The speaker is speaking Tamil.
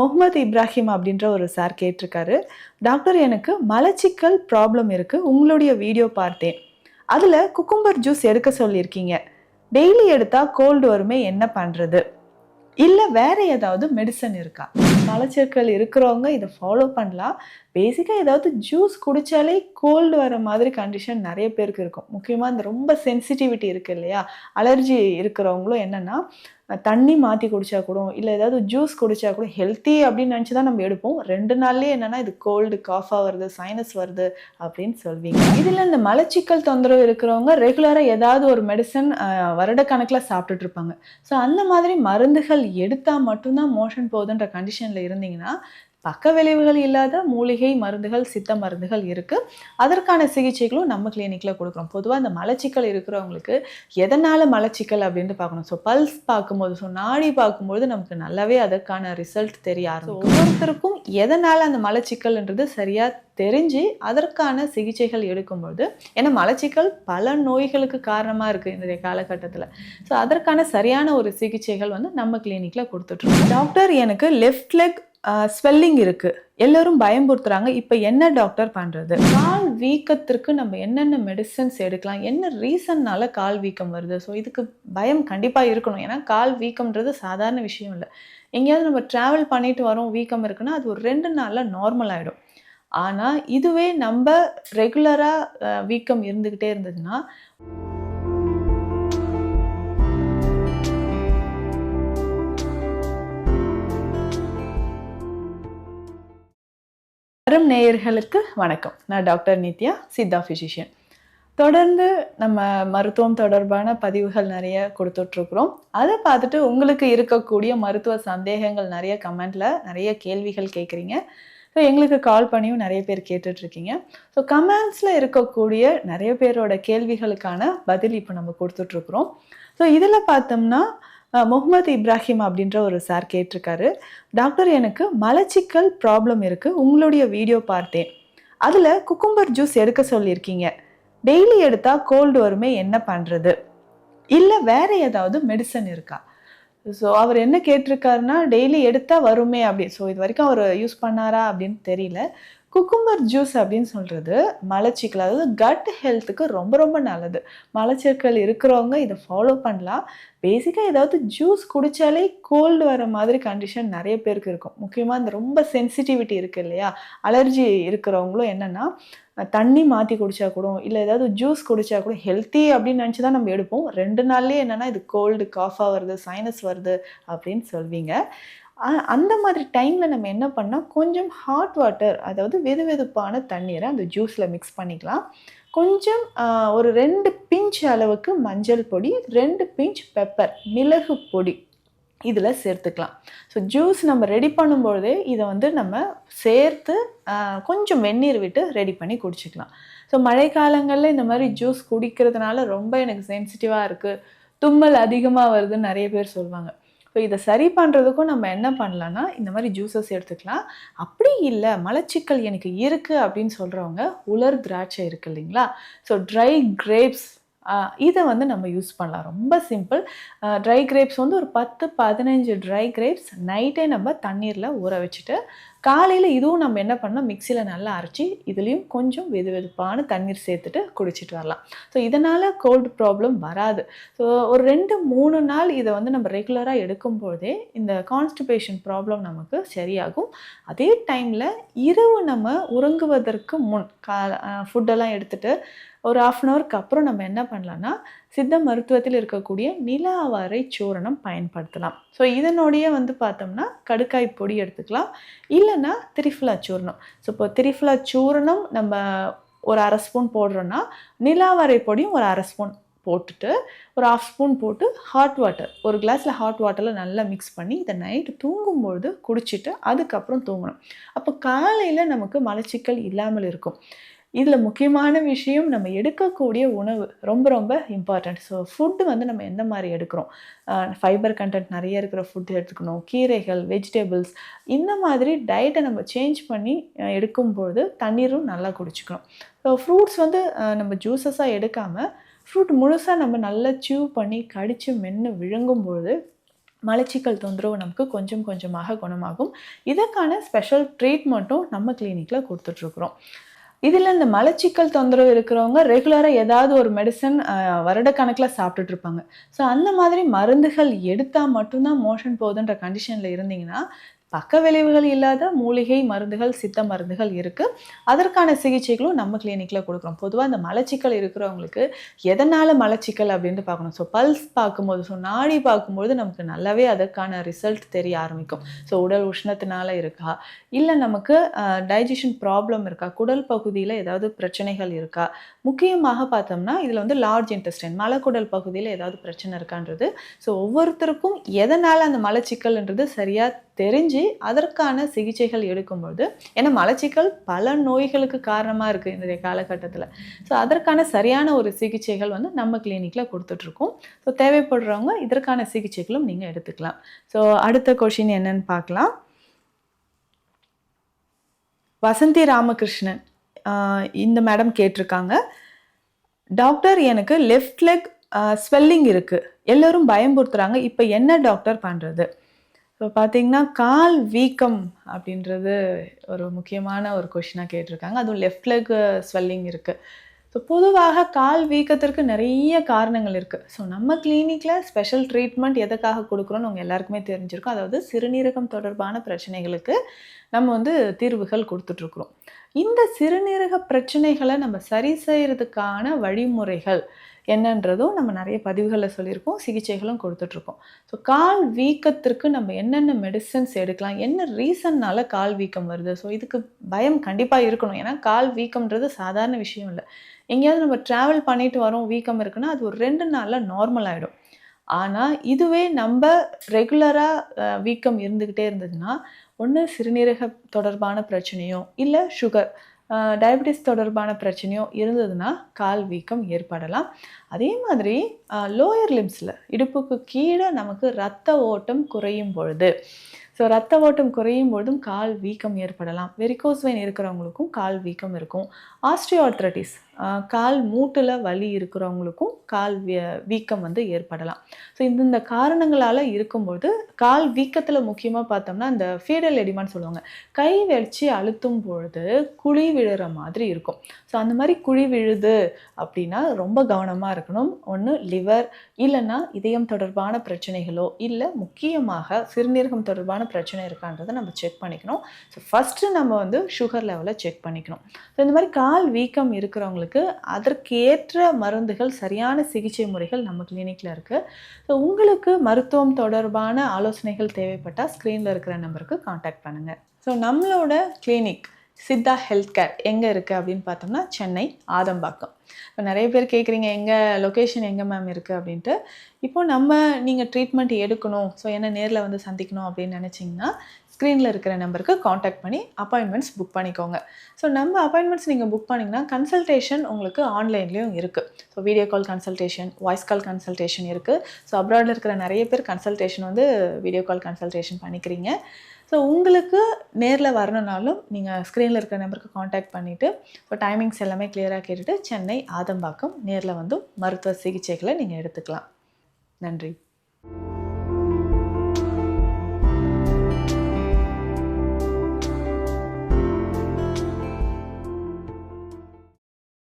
முகமது இப்ராஹிம் அப்படின்ற ஒரு சார் கேட்டிருக்காரு. டாக்டர் எனக்கு மலச்சிக்கல் ப்ராப்ளம் இருக்குது உங்களுடைய வீடியோ பார்த்தேன். அதில் குக்கும்பர் ஜூஸ் எடுக்க சொல்லியிருக்கீங்க. டெய்லி எடுத்தால் கோல்டு வருமே என்ன பண்ணுறது இல்லை வேற ஏதாவது மெடிசன் இருக்கா? மலச்சிக்கல் இருக்கிறவங்க இதை ஃபாலோ பண்ணலாம். பேசிக்காக ஏதாவது ஜூஸ் குடித்தாலே கோல்டு வர மாதிரி கண்டிஷன் நிறைய பேருக்கு இருக்கும். முக்கியமாக இந்த ரொம்ப சென்சிட்டிவிட்டி இருக்குது இல்லையா? அலர்ஜி இருக்கிறவங்களும் என்னென்னா தண்ணி மாற்றி குடிச்சா கூட இல்லை ஏதாவது ஜூஸ் குடிச்சா கூட ஹெல்த்தி அப்படின்னு நினச்சி தான் நம்ம எடுப்போம். ரெண்டு நாள்லேயே என்னென்னா இது கோல்டு காஃபாக வருது சைனஸ் வருது அப்படின்னு சொல்வீங்க. இதில் இந்த மலச்சிக்கல் தொந்தரவு இருக்கிறவங்க ரெகுலராக ஏதாவது ஒரு மெடிசன் வருடக்கணக்கில் சாப்பிட்டுட்டு இருப்பாங்க. ஸோ அந்த மாதிரி மருந்துகள் எடுத்தால் மட்டும்தான் மோஷன் போகுதுன்ற கண்டிஷனில் இருந்தீங்கன்னா பக்க விளைவுகள் இல்லாத மூலிகை மருந்துகள் சித்த மருந்துகள் இருக்குது அதற்கான சிகிச்சைகளும் நம்ம கிளினிக்கில் கொடுக்குறோம். பொதுவாக இந்த மலச்சிக்கல் இருக்கிறவங்களுக்கு எதனால் மலச்சிக்கல் அப்படின்ட்டு பார்க்கணும். ஸோ பல்ஸ் பார்க்கும்போது ஸோ நாடி பார்க்கும்போது நமக்கு நல்லாவே அதற்கான ரிசல்ட் தெரிய ஆரம்பிக்கும். ஒவ்வொருத்தருக்கும் எதனால் அந்த மலச்சிக்கல்ன்றது சரியாக தெரிஞ்சு அதற்கான சிகிச்சைகள் எடுக்கும்பொழுது ஏன்னா மலச்சிக்கல் பல நோய்களுக்கு காரணமாக இருக்குது இன்றைய காலகட்டத்தில். ஸோ அதற்கான சரியான ஒரு சிகிச்சைகள் வந்து நம்ம கிளினிக்கில் கொடுத்துட்ருக்கோம் டாக்டர் எனக்கு லெஃப்ட் லெக் ஸ்வெல்லிங் இருக்குது எல்லோரும் பயம்புறுத்துறாங்க இப்போ என்ன டாக்டர் பண்ணுறது கால் வீக்கத்திற்கு நம்ம என்னென்ன மெடிசன்ஸ் எடுக்கலாம்? என்ன ரீசன்னால் கால் வீக்கம் வருது? ஸோ இதுக்கு பயம் கண்டிப்பாக இருக்கணும். ஏன்னா கால் வீக்கம்ன்றது சாதாரண விஷயம் இல்லை. எங்கேயாவது நம்ம ட்ராவல் பண்ணிட்டு வரோம் வீக்கம் இருக்குன்னா அது ஒரு ரெண்டு நாளில் நார்மல் ஆகிடும் ஆனால் இதுவே நம்ம ரெகுலராக வீக்கம் இருந்துக்கிட்டே இருந்ததுன்னா வரும் நேயர்களுக்கு வணக்கம். நான் டாக்டர் நித்யா சித்தா ஃபிசிஷியன் தொடர்ந்து நம்ம மருத்துவம் தொடர்பான பதிவுகள் நிறைய கொடுத்துட்ருக்குறோம். அதை பார்த்துட்டு உங்களுக்கு இருக்கக்கூடிய மருத்துவ சந்தேகங்கள் நிறைய கமெண்ட்டில் நிறைய கேள்விகள் கேட்குறீங்க. ஸோ எங்களுக்கு கால் பண்ணியும் நிறைய பேர் கேட்டுட்ருக்கீங்க. ஸோ கமெண்ட்ஸில் இருக்கக்கூடிய நிறைய பேரோட கேள்விகளுக்கான பதில் இப்போ நம்ம கொடுத்துட்ருக்குறோம். ஸோ இதில் பார்த்தோம்னா முகமது இப்ராஹிம் அப்படின்ற ஒரு சார் கேட்டிருக்காரு. டாக்டர் எனக்கு மலச்சிக்கல் ப்ராப்ளம் இருக்குது உங்களுடைய வீடியோ பார்த்தேன். அதில் குக்கும்பர் ஜூஸ் எடுக்க சொல்லியிருக்கீங்க. டெய்லி எடுத்தால் கோல்டு வருமே என்ன பண்ணுறது இல்லை வேற ஏதாவது மெடிசன் இருக்கா? ஸோ அவர் என்ன கேட்டிருக்காருன்னா டெய்லி எடுத்தால் வருமே அப்படி. ஸோ இது வரைக்கும் அவர் யூஸ் பண்ணாரா அப்படின்னு தெரியல. குக்கும்பர் ஜூஸ் அப்படின்னு சொல்கிறது மலச்சிக்கல். அதாவது கட் ஹெல்த்துக்கு ரொம்ப ரொம்ப நல்லது. மலச்சிக்கல் இருக்கிறவங்க இதை ஃபாலோ பண்ணலாம். பேசிக்காக ஏதாவது ஜூஸ் குடித்தாலே கோல்டு வர மாதிரி கண்டிஷன் நிறைய பேருக்கு இருக்கும். முக்கியமாக இந்த ரொம்ப சென்சிட்டிவிட்டி இருக்குது இல்லையா? அலர்ஜி இருக்கிறவங்களும் என்னென்னா தண்ணி மாற்றி குடித்தா கூட இல்லை ஏதாவது ஜூஸ் குடித்தா கூட ஹெல்த்தி அப்படின்னு நினச்சி தான் நம்ம எடுப்போம். ரெண்டு நாள்லேயே என்னென்னா இது கோல்டு காஃபாக வருது சைனஸ் வருது அப்படின்னு சொல்வீங்க. அந்த மாதிரி டைமில் நம்ம என்ன பண்ணால் கொஞ்சம் ஹாட் வாட்டர் அதாவது வெது வெதுப்பான தண்ணீரை அந்த ஜூஸில் மிக்ஸ் பண்ணிக்கலாம். கொஞ்சம் ஒரு ரெண்டு பிஞ்ச் அளவுக்கு மஞ்சள் பொடி ரெண்டு பிஞ்ச் பெப்பர் மிளகு பொடி இதில் சேர்த்துக்கலாம். ஸோ ஜூஸ் நம்ம ரெடி பண்ணும்பொழுதே இதை வந்து நம்ம சேர்த்து கொஞ்சம் வெந்நீர் விட்டு ரெடி பண்ணி குடிச்சிக்கலாம். ஸோ மழைக்காலங்களில் இந்த மாதிரி ஜூஸ் குடிக்கிறதுனால ரொம்ப எனக்கு சென்சிட்டிவாக இருக்குது தும்மல் அதிகமாக வருதுன்னு நிறைய பேர் சொல்லுவாங்க ஸோ இதை சரி பண்ணுறதுக்கும் நம்ம என்ன பண்ணலான்னா இந்த மாதிரி ஜூஸஸ் எடுத்துக்கலாம். அப்படி இல்லை மலச்சிக்கல் எனக்கு இருக்குது அப்படின்னு சொல்கிறவங்க உலர் திராட்சை இருக்குது இல்லைங்களா? ஸோ ட்ரை கிரேப்ஸ் இதை வந்து நம்ம யூஸ் பண்ணலாம். ரொம்ப சிம்பிள் ட்ரை கிரேப்ஸ் வந்து ஒரு பத்து பதினஞ்சு ட்ரை கிரேப்ஸ் நைட்டே நம்ம தண்ணீரில் ஊற வச்சுட்டு காலையில் இதுவும் நம்ம என்ன பண்ணோம்? மிக்சியில் நல்லா அரைச்சி இதுலேயும் கொஞ்சம் வெது வெதுப்பான தண்ணீர் சேர்த்துட்டு குடிச்சிட்டு வரலாம். ஸோ இதனால் கோல்டு ப்ராப்ளம் வராது. ஸோ ஒரு ரெண்டு மூணு நாள் இதை வந்து நம்ம ரெகுலராக எடுக்கும்போதே இந்த கான்ஸ்டிபேஷன் ப்ராப்ளம் நமக்கு சரியாகும். அதே டைமில் இரவு நம்ம உறங்குவதற்கு முன் கா ஃபுட்டெல்லாம் எடுத்துட்டு ஒரு ஆஃப் அன் ஹவருக்கு அப்புறம் நம்ம என்ன பண்ணலான்னா சித்த மருத்துவத்தில் இருக்கக்கூடிய நிலாவாரை சூரணம் பயன்படுத்தலாம். ஸோ இதனுடைய வந்து பார்த்தோம்னா கடுக்காய் பொடி எடுத்துக்கலாம். இல்லைன்னா திரிஃபுலா சூரணம். ஸோ இப்போ திரிஃபுலா சூரணம் நம்ம ஒரு அரை ஸ்பூன் போடுறோன்னா நிலாவரை பொடியும் ஒரு அரை ஸ்பூன் போட்டுட்டு ஒரு ஆஃப் ஸ்பூன் போட்டு ஹாட் வாட்டர் ஒரு கிளாஸில் ஹாட் வாட்டரில் நல்லா மிக்ஸ் பண்ணி இதை நைட்டு தூங்கும்பொழுது குடிச்சிட்டு அதுக்கப்புறம் தூங்கணும். அப்போ காலையில் நமக்கு மலச்சிக்கல் இல்லாமல் இருக்கும். இதில் முக்கியமான விஷயம் நம்ம எடுக்கக்கூடிய உணவு. ரொம்ப ரொம்ப இம்பார்ட்டண்ட் ஸோ ஃபுட்டு வந்து நம்ம எந்த மாதிரி எடுக்கிறோம்? ஃபைபர் கண்டென்ட் நிறைய இருக்கிற ஃபுட் எடுத்துக்கணும். கீரைகள் வெஜிடபிள்ஸ் இந்த மாதிரி டயட்டை நம்ம சேஞ்ச் பண்ணி அஹ், எடுக்கும்போது தண்ணீரும் நல்லா குடிச்சுக்கணும். ஸோ ஃப்ரூட்ஸ் வந்து நம்ம ஜூஸஸாக எடுக்காமல் ஃப்ரூட் முழுசாக நம்ம நல்லா சியூ பண்ணி கடித்து மென்று விழுங்கும்பொழுது மலச்சிக்கல் தொந்தரவு நமக்கு கொஞ்சம் கொஞ்சமாக குணமாகும். இதற்கான ஸ்பெஷல் ட்ரீட்மெண்ட்டும் நம்ம கிளினிக்கில் கொடுத்துட்ருக்குறோம் இதில் இந்த மலச்சிக்கல் தொந்தரவு இருக்கிறவங்க ரெகுலராக ஏதாவது ஒரு மெடிசன் வருடக்கணக்கில் சாப்பிட்டுட்டு இருப்பாங்க. ஸோ அந்த மாதிரி மருந்துகள் எடுத்தால் மட்டும்தான் மோஷன் போகுதுன்ற கண்டிஷனில் இருந்தீங்கன்னா பக்க விளைவுகள் இல்லாத மூலிகை மருந்துகள் சித்த மருந்துகள் இருக்குது அதற்கான சிகிச்சைகளும் நம்ம கிளினிக்கில் கொடுக்குறோம். பொதுவாக இந்த மலச்சிக்கல் இருக்கிறவங்களுக்கு எதனால் மலச்சிக்கல் அப்படின்ட்டு பார்க்கணும். ஸோ பல்ஸ் பார்க்கும்போது ஸோ நாடி பார்க்கும்போது நமக்கு நல்லாவே அதற்கான ரிசல்ட் தெரிய ஆரம்பிக்கும். ஸோ உடல் உஷ்ணத்தினால இருக்கா? இல்லை நமக்கு டைஜஷன் ப்ராப்ளம் இருக்கா? குடல் பகுதியில் ஏதாவது பிரச்சனைகள் இருக்கா? முக்கியமாக பார்த்தோம்னா இதில் வந்து லார்ஜ் இன்டெஸ்டைன் மலக்குடல் பகுதியில் ஏதாவது பிரச்சனை இருக்கான்றது. ஸோ ஒவ்வொருத்தருக்கும் எதனால் அந்த மலச்சிக்கல்ன்றது சரியாக தெரிஞ்சு அதற்கான சிகிச்சைகள் எடுக்கும்பொழுது ஏன்னா மலச்சிக்கல் பல நோய்களுக்கு காரணமாக இருக்குது இன்றைய காலகட்டத்தில். ஸோ அதற்கான சரியான ஒரு சிகிச்சைகள் வந்து நம்ம கிளினிக்கில் கொடுத்துட்ருக்கோம். ஸோ தேவைப்படுறவங்க இதற்கான சிகிச்சைகளும் நீங்கள் எடுத்துக்கலாம். ஸோ அடுத்த கொஷின் என்னன்னு பார்க்கலாம். வசந்தி ராமகிருஷ்ணன் இந்த மேடம் கேட்டிருக்காங்க. டாக்டர் எனக்கு லெஃப்ட் லெக் ஸ்வெல்லிங் இருக்குது எல்லோரும் பயம்புறுத்துகிறாங்க இப்போ என்ன டாக்டர் பண்ணுறது இப்போ பார்த்தீங்கன்னா கால் வீக்கம் அப்படின்றது ஒரு முக்கியமான ஒரு கொஷினாக கேட்டிருக்காங்க. அதுவும் லெஃப்ட் லெக் ஸ்வெல்லிங் இருக்குது ஸோ பொதுவாக கால் வீக்கத்திற்கு நிறைய காரணங்கள் இருக்குது ஸோ நம்ம கிளினிக்கில் ஸ்பெஷல் ட்ரீட்மெண்ட் எதுக்காக கொடுக்குறோன்னு உங்கள் எல்லாருக்குமே தெரிஞ்சிருக்கும். அதாவது சிறுநீரகம் தொடர்பான பிரச்சனைகளுக்கு நம்ம வந்து தீர்வுகள் கொடுத்துட்ருக்குறோம். இந்த சிறுநீரக பிரச்சனைகளை நம்ம சரி செய்கிறதுக்கான வழிமுறைகள் என்னன்றதும் நம்ம நிறைய பதிவுகளில் சொல்லியிருக்கோம் சிகிச்சைகளும் கொடுத்துட்ருக்கோம். ஸோ கால் வீக்கத்திற்கு நம்ம என்னென்ன மெடிசன்ஸ் எடுக்கலாம் என்ன ரீசன்னால் கால் வீக்கம் வருது? ஸோ இதுக்கு பயம் கண்டிப்பாக இருக்கணும். ஏன்னா கால் வீக்கம்ன்றது சாதாரண விஷயம் இல்லை. எங்கேயாவது நம்ம ட்ராவல் பண்ணிட்டு வரோம் வீக்கம் இருக்குன்னா அது ஒரு ரெண்டு நாளில் நார்மல் ஆகிடும் ஆனால் இதுவே நம்ம ரெகுலராக வீக்கம் இருந்துக்கிட்டே இருந்ததுன்னா ஒன்று சிறுநீரக தொடர்பான பிரச்சனையோ இல்லை சுகர் டயபெட்டிஸ் தொடர்பான பிரச்சனையோ இருந்ததுன்னா கால் வீக்கம் ஏற்படலாம். அதே மாதிரி லோயர் லிம்ஸில் இடுப்புக்கு கீழே நமக்கு ரத்த ஓட்டம் குறையும் பொழுது. ஸோ ரத்த ஓட்டம் குறையும் பொழுதும் கால் வீக்கம் ஏற்படலாம். வெரிகோஸ் வெயின் இருக்கிறவங்களுக்கும் கால் வீக்கம் இருக்கும். ஆஸ்ட்ரியோஆர்த்ரட்டிஸ் கால் மூட்டில் வலி இருக்கிறவங்களுக்கும் கால் வீக்கம் வந்து ஏற்படலாம். ஸோ இந்தந்த காரணங்களால் இருக்கும்போது கால் வீக்கத்தில் முக்கியமாக பார்த்தோம்னா இந்த ஃபீடல் எடிமான்னு சொல்லுவாங்க. கை வச்சு அழுத்தும் பொழுது குழி விழுற மாதிரி இருக்கும். ஸோ அந்த மாதிரி குழி விழுது அப்படின்னா ரொம்ப கவனமாக இருக்கணும். ஒன்று லிவர் இல்லைன்னா இதயம் தொடர்பான பிரச்சனைகளோ இல்லை முக்கியமாக சிறுநீரகம் தொடர்பான பிரச்சனை இருக்கான்றதை நம்ம செக் பண்ணிக்கணும். ஸோ ஃபஸ்ட்டு நம்ம வந்து சுகர் லெவலை செக் பண்ணிக்கணும். ஸோ இந்த மாதிரி கால் வீக்கம் இருக்கிறவங்களுக்கு அதற்கேற்ற மருந்துகள் சரியான சிகிச்சை முறைகள் நம்ம கிளினிக்கில் இருக்குது ஸோ உங்களுக்கு மருத்துவம் தொடர்பான ஆலோசனைகள் தேவைப்பட்டால் ஸ்க்ரீனில் இருக்கிற நம்பருக்கு காண்டாக்ட் பண்ணுங்கள் ஸோ நம்மளோட கிளினிக் சித்தா ஹெல்த் கேர் எங்கே இருக்குது அப்படின்னு பார்த்தோம்னா சென்னை ஆதம்பாக்கம். இப்போ நிறைய பேர் கேட்குறீங்க எங்கள் லொக்கேஷன் எங்கே மேம் இருக்குது அப்படின்ட்டு. இப்போது நம்ம நீங்கள் ட்ரீட்மெண்ட் எடுக்கணும். ஸோ என்ன நேரில் வந்து சந்திக்கணும் அப்படின்னு நினச்சிங்கன்னா ஸ்க்ரீனில் இருக்கிற நம்பருக்கு காண்டாக்ட் பண்ணி அப்பாயின்மெண்ட்ஸ் புக் பண்ணிக்கோங்க. ஸோ நம்ம அப்பாயின்மெண்ட்ஸ் நீங்கள் புக் பண்ணிங்கன்னா கன்சல்டேஷன் உங்களுக்கு ஆன்லைன்லேயும் இருக்குது so video call consultation voice call consultation இருக்குது ஸோ அப்ராடில் இருக்கிற நிறைய பேர் கன்சல்டேஷன் வந்து வீடியோ கால் கன்சல்டேஷன் பண்ணிக்கிறீங்க. ஸோ உங்களுக்கு நேரில் வரணுனாலும் நீங்கள் ஸ்க்ரீனில் இருக்கிற நம்பருக்கு காண்டாக்ட் பண்ணிவிட்டு ஸோ டைமிங்ஸ் எல்லாமே கிளியராக கேட்டுட்டு சென்னை ஆதம்பாக்கம் நேரில் வந்து மருத்துவ சிகிச்சைகளை நீங்கள் எடுத்துக்கலாம். நன்றி.